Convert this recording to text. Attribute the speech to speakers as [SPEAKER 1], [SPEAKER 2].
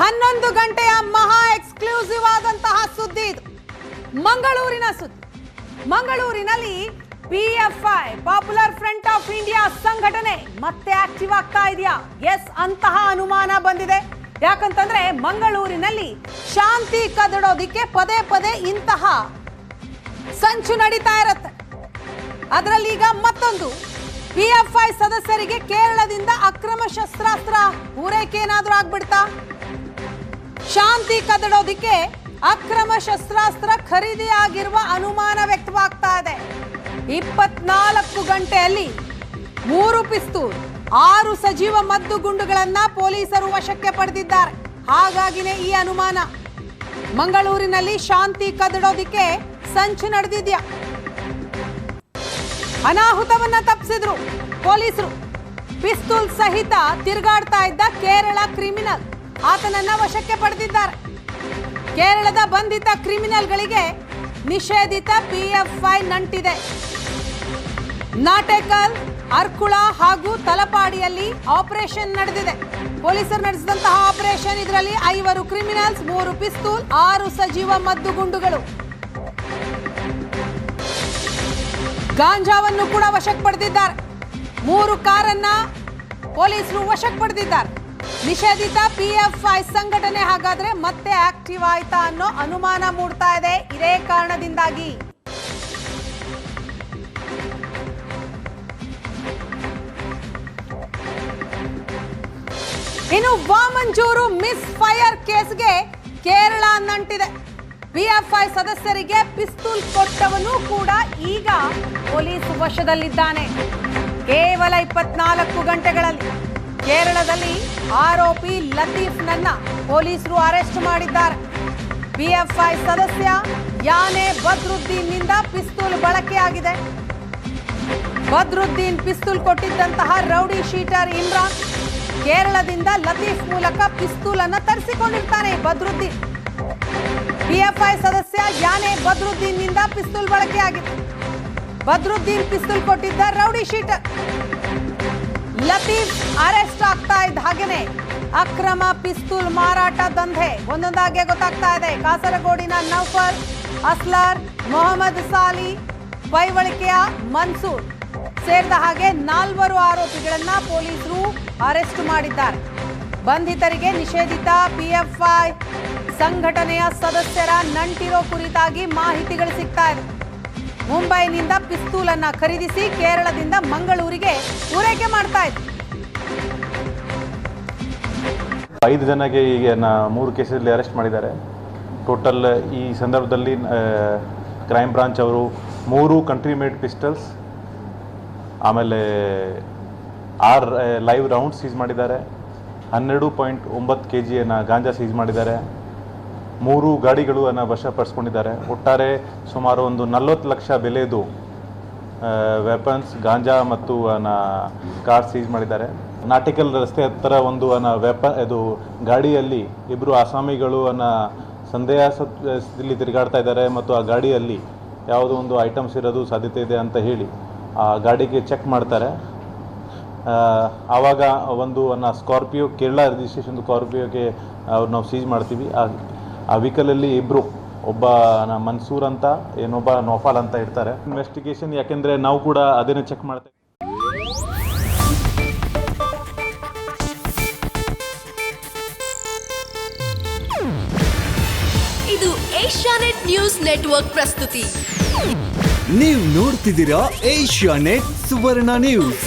[SPEAKER 1] ಹನ್ನೊಂದು ಗಂಟೆಯ ಮಹಾ ಎಕ್ಸ್ಕ್ಲೂಸಿವ್ ಆದಂತಹ ಸುದ್ದಿ ಇದು. ಮಂಗಳೂರಿನ ಸುದ್ದಿ. ಮಂಗಳೂರಿನಲ್ಲಿ PFI popular front of India ಸಂಘಟನೆ ಮತ್ತೆ ಆಕ್ಟಿವ್ ಆಗ್ತಾ ಇದೆಯಾ? ಎಸ್ ಅಂತಹ ಅನುಮಾನ ಬಂದಿದೆ. ಯಾಕಂತಂದ್ರೆ ಮಂಗಳೂರಿನಲ್ಲಿ ಶಾಂತಿ ಕದಡೋದಿಕ್ಕೆ ಪದೇ ಪದೇ ಇಂತಹ ಸಂಚು ನಡೀತಾ ಇರುತ್ತೆ. ಅದರಲ್ಲಿ ಈಗ ಮತ್ತೊಂದು. ಪಿಎಫ್ಐ ಸದಸ್ಯರಿಗೆ ಕೇರಳದಿಂದ ಅಕ್ರಮ ಶಸ್ತ್ರಾಸ್ತ್ರ, ಪೂರೈಕೆ ಏನಾದ್ರೂ ಆಗ್ಬಿಡ್ತಾ? ಶಾಂತಿ ಕದಡೋದಿಕ್ಕೆ ಅಕ್ರಮ ಶಸ್ತ್ರಾಸ್ತ್ರ ಖರೀದಿ ಆಗಿರುವ ಅನುಮಾನ ವ್ಯಕ್ತವಾಗ್ತಾ ಇದೆ. ಇಪ್ಪತ್ನಾಲ್ಕು ಗಂಟೆಯಲ್ಲಿ ಮೂರು ಪಿಸ್ತೂಲ್, ಆರು ಸಜೀವ ಮದ್ದು ಗುಂಡುಗಳನ್ನ ಪೊಲೀಸರು ವಶಕ್ಕೆ ಪಡೆದಿದ್ದಾರೆ. ಹಾಗಾಗಿನೇ ಈ ಅನುಮಾನ. ಮಂಗಳೂರಿನಲ್ಲಿ ಶಾಂತಿ ಕದಡೋದಿಕ್ಕೆ ಸಂಚು ನಡೆದಿದ್ಯಾ? ಅನಾಹುತವನ್ನ ತಪ್ಪಿಸಿದ್ರು ಪೊಲೀಸರು. ಪಿಸ್ತೂಲ್ ಸಹಿತ ತಿರುಗಾಡ್ತಾ ಇದ್ದ ಕೇರಳ ಕ್ರಿಮಿನಲ್. ಆತನನ್ನ ವಶಕ್ಕೆ ಪಡೆದಿದ್ದಾರೆ. ಕೇರಳದ ಬಂಧಿತ ಕ್ರಿಮಿನಲ್ಗಳಿಗೆ ನಿಷೇಧಿತ ಪಿಎಫ್ಐ ನಂಟಿದೆ. ನಾಟೇಕಲ್ ಅರ್ಕುಳ ಹಾಗೂ ತಲಪಾಡಿಯಲ್ಲಿ ಆಪರೇಷನ್ ನಡೆದಿದೆ. ಪೊಲೀಸರು ನಡೆಸಿದಂತಹ ಆಪರೇಷನ್ ಇದರಲ್ಲಿ ಐವರು ಕ್ರಿಮಿನಲ್ಸ್, ಮೂರು ಪಿಸ್ತೂಲ್, ಆರು ಸಜೀವ ಮದ್ದು ಗುಂಡುಗಳು. ಗಾಂಜಾವನ್ನು ಕೂಡ ವಶಕ್ಕೆ ಪಡೆದಿದ್ದಾರೆ. ಮೂರು ಕಾರನ್ನ ಪೊಲೀಸರು ವಶಕ್ಕೆ ಪಡೆದಿದ್ದಾರೆ. ನಿಷೇಧಿತ ಪಿಎಫ್ಐ ಸಂಘಟನೆ ಹಾಗಾದ್ರೆ ಮತ್ತೆ ಆಕ್ಟಿವ್ ಆಯ್ತಾ ಅನ್ನೋ ಅನುಮಾನ ಮೂಡ್ತಾ ಇದೆ. ಇದೇ ಕಾರಣದಿಂದಾಗಿ. ಇನ್ನು ವಾಮಂಜೂರು ಮಿಸ್ ಫೈರ್ ಕೇಸ್ಗೆ ಕೇರಳ ನಂಟಿದೆ. ಪಿಎಫ್ಐ ಸದಸ್ಯರಿಗೆ ಪಿಸ್ತೂಲ್ ಕೊಟ್ಟವನು ಕೂಡ ಈಗ ಪೊಲೀಸ್ ವಶದಲ್ಲಿದ್ದಾನೆ. ಕೇವಲ ಇಪ್ಪತ್ನಾಲ್ಕು ಗಂಟೆಗಳಲ್ಲಿ. ಕೇರಳದಲ್ಲಿ ಆರೋಪಿ ಲತೀಫ್ನನ್ನ ಪೊಲೀಸರು ಅರೆಸ್ಟ್ ಮಾಡಿದ್ದಾರೆ. ಬಿಎಫ್ಐ ಸದಸ್ಯ ಯಾನೆ ಬದ್ರುದ್ದೀನ್ನಿಂದ ಪಿಸ್ತೂಲ್ ಬಳಕೆಯಾಗಿದೆ. ಬದ್ರುದ್ದೀನ್ ಪಿಸ್ತೂಲ್ ಕೊಟ್ಟಿದ್ದಂತಹ ರೌಡಿ ಶೀಟರ್ ಇಮ್ರಾನ್ ಕೇರಳದಿಂದ ಲತೀಫ್ ಮೂಲಕ ಪಿಸ್ತೂಲ್ ಅನ್ನ ತರಿಸಿಕೊಂಡಿರ್ತಾನೆ ಬದ್ರುದ್ದೀನ್. ಬಿಎಫ್ಐ ಸದಸ್ಯ ಯಾನೆ ಬದ್ರುದ್ದೀನ್ನಿಂದ ಪಿಸ್ತೂಲ್ ಬಳಕೆಯಾಗಿದೆ. ಬದ್ರುದ್ದೀನ್ ಪಿಸ್ತೂಲ್ ಕೊಟ್ಟಿದ್ದ ರೌಡಿ ಶೀಟರ್ ಲತೀಫ್ ಅರೆಸ್ಟ್ ಆಗ್ತಾ ಇದ್ದ ಹಾಗೇನೆ. ಅಕ್ರಮ ಪಿಸ್ತೂಲ್ ಮಾರಾಟ ದಂಧೆ. ಒಂದೊಂದಾಗೆ ಗೊತ್ತಾಗ್ತಾ ಇದೆ. ಕಾಸರಗೋಡಿನ ನೌಫರ್ ಅಸ್ಲರ್, ಮೊಹಮ್ಮದ್ ಸಾಲಿ ಪೈವಳಿಕೆಯ ಮನ್ಸೂರ್. ಸೇರಿದ ಹಾಗೆ ನಾಲ್ವರು ಆರೋಪಿಗಳನ್ನ ಪೊಲೀಸರು ಅರೆಸ್ಟ್ ಮಾಡಿದ್ದಾರೆ. ಬಂಧಿತರಿಗೆ ನಿಷೇಧಿತ ಪಿಎಫ್ಐ ಸಂಘಟನೆಯ ಸದಸ್ಯರ ನಂಟಿರೋ ಕುರಿತಾಗಿ ಮಾಹಿತಿಗಳು ಸಿಗ್ತಾ ಇದೆ. ಮುಂಬೈನಿಂದ ಪಿಸ್ತೂಲನ್ನ ಖರೀದಿಸಿ ಕೇರಳದಿಂದ ಮಂಗಳೂರಿಗೆ ಪೂರೈಕೆ ಮಾಡ್ತಾ ಇದ್ರು
[SPEAKER 2] ಐದು ಜನಕ್ಕೆ ಈಗ ಮೂರು ಕೇಸಲ್ಲಿ ಅರೆಸ್ಟ್ ಮಾಡಿದ್ದಾರೆ. ಟೋಟಲ್ ಈ ಸಂದರ್ಭದಲ್ಲಿ ಕ್ರೈಮ್ ಬ್ರಾಂಚ್ ಅವರು ಮೂರು ಕಂಟ್ರಿ ಮೇಡ್ ಪಿಸ್ಟಲ್ಸ್ ಆಮೇಲೆ ಆರು ಲೈವ್ ರೌಂಡ್ ಸೀಸ್ ಮಾಡಿದ್ದಾರೆ. ಹನ್ನೆರಡು ಪಾಯಿಂಟ್ ಒಂಬತ್ತು ಕೆ ಜಿಯನ್ನು ಗಾಂಜಾ ಸೀಸ್ ಮಾಡಿದ್ದಾರೆ. ಮೂರು ಗಾಡಿಗಳು ಅನ್ನು ವಶಪಡಿಸ್ಕೊಂಡಿದ್ದಾರೆ. ಒಟ್ಟಾರೆ ಸುಮಾರು ಒಂದು ನಲ್ವತ್ತು ಲಕ್ಷ ಬೆಲೆದು ವೆಪನ್ಸ್ ಗಾಂಜಾ ಮತ್ತು ಅನ್ನ ಕಾರ್ ಸೀಜ್ ಮಾಡಿದ್ದಾರೆ. ನಾಟಿಕಲ್ ರಸ್ತೆ ಹತ್ತಿರ ಒಂದು ಅನ್ನ ವೆಪ ಇದು, ಗಾಡಿಯಲ್ಲಿ ಇಬ್ಬರು ಆಸಾಮಿಗಳು ಅನ್ನ ಸಂದೇಹದಲ್ಲಿ ತಿರುಗಾಡ್ತಾ ಇದ್ದಾರೆ ಮತ್ತು ಆ ಗಾಡಿಯಲ್ಲಿ ಯಾವುದೋ ಒಂದು ಐಟಮ್ಸ್ ಇರೋದು ಸಾಧ್ಯತೆ ಇದೆ ಅಂತ ಹೇಳಿ ಆ ಗಾಡಿಗೆ ಚೆಕ್ ಮಾಡ್ತಾರೆ. ಆವಾಗ ಒಂದು ಅನ್ನ ಸ್ಕಾರ್ಪಿಯೋ ಕೇರಳ ರಿಜಿಸ್ಟ್ರೇಷನ್ ಸ್ಕಾರ್ಪಿಯೋಗೆ ಅವ್ರು ನಾವು ಸೀಜ್ ಮಾಡ್ತೀವಿ. ಆ ಆ ಇಬ್ಬರು ಒಬ್ಬ ಮನ್ಸೂರ್ ಅಂತ ಏನೊಬ್ಬ ನೋಫಾಲ್ ಅಂತ ಇರ್ತಾರೆ. ಇನ್ವೆಸ್ಟಿಗೇಷನ್ ಯಾಕೆಂದರೆ ನಾವು ಕೂಡ ಅದನ್ನೇ ಚೆಕ್ ಮಾಡ್ತೇವೆ
[SPEAKER 3] ಇದು ಏಷ್ಯಾನೆಟ್ ನ್ಯೂಸ್ ನೆಟ್ವರ್ಕ್ ಪ್ರಸ್ತುತಿ.
[SPEAKER 4] ನೀವು ನೋಡ್ತಿದ್ದೀರಾ ಏಷ್ಯಾನೆಟ್ ಸುವರ್ಣ ನ್ಯೂಸ್.